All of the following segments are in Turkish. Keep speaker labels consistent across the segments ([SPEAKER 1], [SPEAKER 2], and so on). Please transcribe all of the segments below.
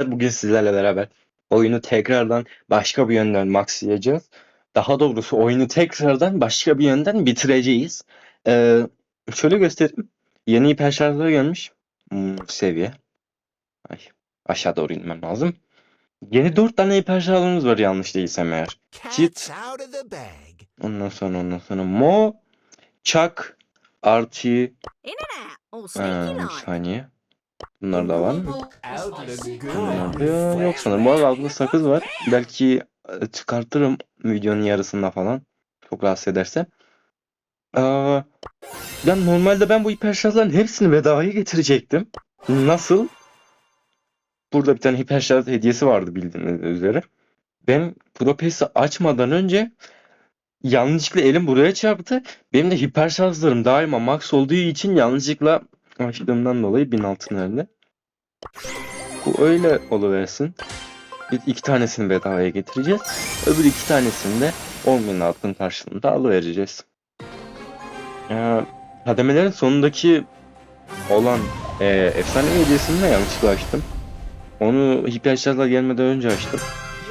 [SPEAKER 1] Bugün sizlerle beraber oyunu tekrardan başka bir yönden maxlayacağız. Daha doğrusu oyunu tekrardan başka bir yönden bitireceğiz. Ee, şöyle göstereyim. Yeni hiper gelmiş. Hmm, seviye. Ay, aşağı doğru inmem lazım. Yeni 4 tane hiper var yanlış değilsem eğer.
[SPEAKER 2] Bag.
[SPEAKER 1] Ondan sonra ondan sonra Mo, Chuck,
[SPEAKER 3] or sneaky
[SPEAKER 1] ee, bir saniye. Bunlar da var yok sanırım. Bu arada altında sakız var. Belki e, çıkartırım videonun yarısında falan. Çok rahatsız ederse. Aa, ya normalde ben bu hiper şarjların hepsini bedavaya getirecektim. Nasıl? Burada bir tane hiper şarj hediyesi vardı bildiğiniz üzere. Ben Pro Pass'i açmadan önce yanlışlıkla elim buraya çarptı. Benim de hiper şarjlarım daima max olduğu için yanlışlıkla açtığımdan dolayı 1000 altın verdi. Bu öyle oluversin. Biz iki tanesini bedavaya getireceğiz. Öbür iki tanesini de 10 bin altın karşılığında alıvereceğiz. Ee, kademelerin sonundaki olan e, efsane hediyesini de yanlışlıkla açtım. Onu hiper şarjla gelmeden önce açtım.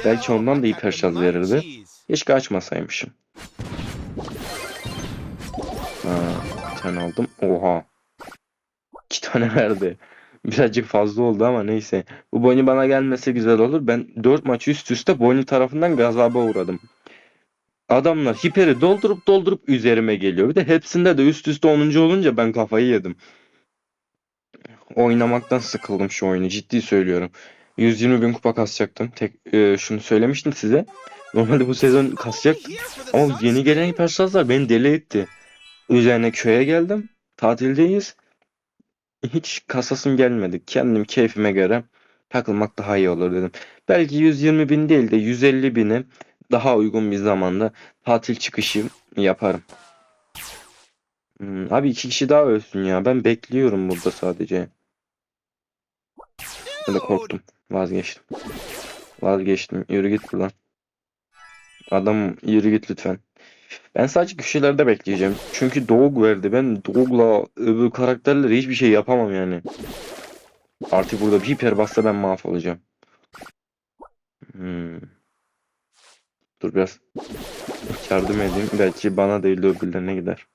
[SPEAKER 1] Belki ondan da hiper şarj verirdi. Keşke açmasaymışım. Ha, bir tane aldım. Oha. İki tane verdi. Birazcık fazla oldu ama neyse. Bu Bonnie bana gelmese güzel olur. Ben 4 maç üst üste Bonnie tarafından gazaba uğradım. Adamlar hiperi doldurup doldurup üzerime geliyor. Bir de hepsinde de üst üste 10. olunca ben kafayı yedim. Oynamaktan sıkıldım şu oyunu. Ciddi söylüyorum. 120 bin kupa kasacaktım. Tek, e, şunu söylemiştim size. Normalde bu sezon kasacaktım. Ama yeni gelen hipersazlar beni deli etti. Üzerine köye geldim. Tatildeyiz. Hiç kasasım gelmedi. Kendim keyfime göre takılmak daha iyi olur dedim. Belki 120 bin değil de 150 bini daha uygun bir zamanda tatil çıkışı yaparım. Hmm, abi iki kişi daha ölsün ya. Ben bekliyorum burada sadece. Ben de korktum. Vazgeçtim. Vazgeçtim. Yürü git buradan. Adam yürü git lütfen. Ben sadece köşelerde bekleyeceğim. Çünkü Dog verdi. Ben Dog'la öbür karakterlere hiçbir şey yapamam yani. Artık burada bir hiper bassa ben mahvolacağım. Hmm. Dur biraz yardım edeyim. Belki bana değil de öbürlerine gider.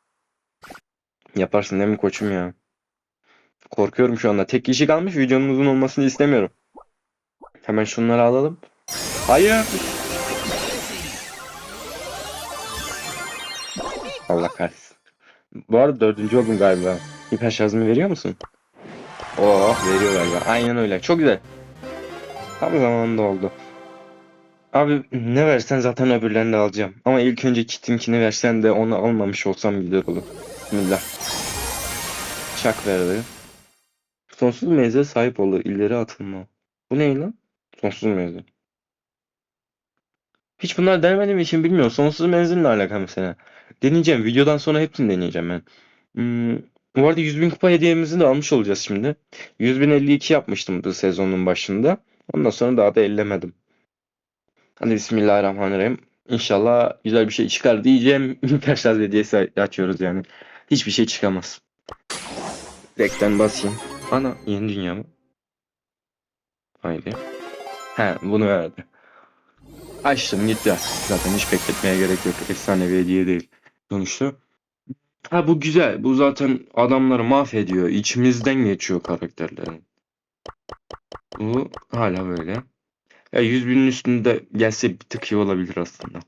[SPEAKER 1] Yaparsın değil mi koçum ya? Korkuyorum şu anda. Tek kişi kalmış. Videonun uzun olmasını istemiyorum. Hemen şunları alalım. Hayır. Allah kahretsin. Bu arada dördüncü oldum galiba. Hiper şarjımı veriyor musun? Oh veriyor galiba. Aynen öyle. Çok güzel. Tam zamanında oldu. Abi ne versen zaten öbürlerini de alacağım. Ama ilk önce kitinkini versen de onu almamış olsam güzel olur. Bismillah. Çak verdi. Sonsuz menzile sahip olur. İleri atılma. Bu ne lan? Sonsuz menzil. Hiç bunlar denemediğim için bilmiyorum. Sonsuz menzille alakalı mesela. Deneyeceğim. Videodan sonra hepsini deneyeceğim ben. Hmm, bu arada 100 bin kupa hediyemizi de almış olacağız şimdi. 100 bin 52 yapmıştım bu sezonun başında. Ondan sonra daha da ellemedim. Hadi Bismillahirrahmanirrahim. İnşallah güzel bir şey çıkar diyeceğim. Hiperşarj hediyesi açıyoruz yani. Hiçbir şey çıkamaz. Direkten basayım. Ana yeni dünya mı? Haydi. He bunu verdi. Açtım gitti. Zaten hiç bekletmeye gerek yok. Efsane bir hediye değil. Sonuçta. Ha bu güzel. Bu zaten adamları mahvediyor. İçimizden geçiyor karakterlerin. Bu hala böyle. Ya 100 binin üstünde gelse bir tık iyi olabilir aslında.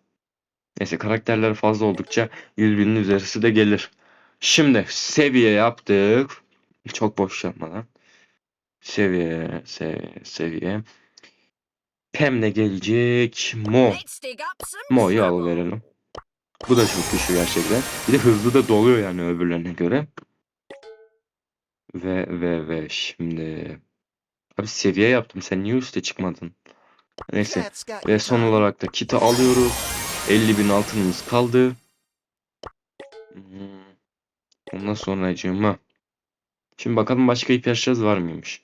[SPEAKER 1] Neyse karakterler fazla oldukça 100 binin üzerisi de gelir. Şimdi seviye yaptık. Çok boş yapmadan. Seviye, seviye, seviye. Pem'le gelecek. Mo. Mo'yu
[SPEAKER 3] trouble.
[SPEAKER 1] alıverelim. Bu da çok güçlü gerçekten. Bir de hızlı da doluyor yani öbürlerine göre. Ve ve ve şimdi. Abi seviye yaptım. Sen niye üste çıkmadın? Neyse. Ve son olarak da kiti alıyoruz. 50 bin altınımız kaldı. Ondan sonra cıma. Şimdi bakalım başka ihtiyaçlarımız var mıymış?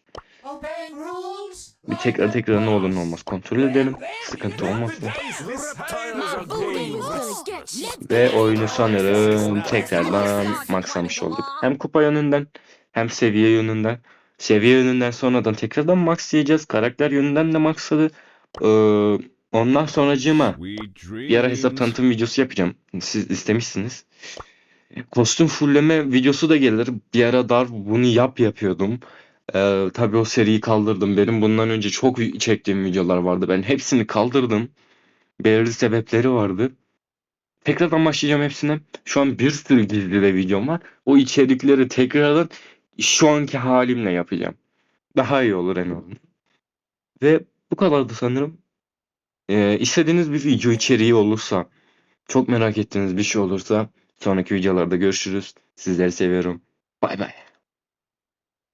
[SPEAKER 1] Bir tekrar tekrar ne olur ne olmaz kontrol edelim. Sıkıntı olmasın. Ve oyunu sanırım tekrardan maxlamış olduk. Hem kupa yönünden hem seviye yönünden. Seviye yönünden sonradan tekrardan maxlayacağız. Karakter yönünden de maxladı. Ee, ondan sonracığıma bir ara hesap tanıtım videosu yapacağım. Siz istemişsiniz. Kostüm fullleme videosu da gelir. Bir ara dar bunu yap yapıyordum. Ee, tabii o seriyi kaldırdım. Benim bundan önce çok çektiğim videolar vardı. Ben hepsini kaldırdım. Belirli sebepleri vardı. Tekrardan başlayacağım hepsine. Şu an bir sürü gizli de videom var. O içerikleri tekrardan şu anki halimle yapacağım. Daha iyi olur eminim. Ve bu kadardı sanırım. Ee, istediğiniz bir video içeriği olursa, çok merak ettiğiniz bir şey olursa sonraki videolarda görüşürüz. Sizleri seviyorum. Bay bay.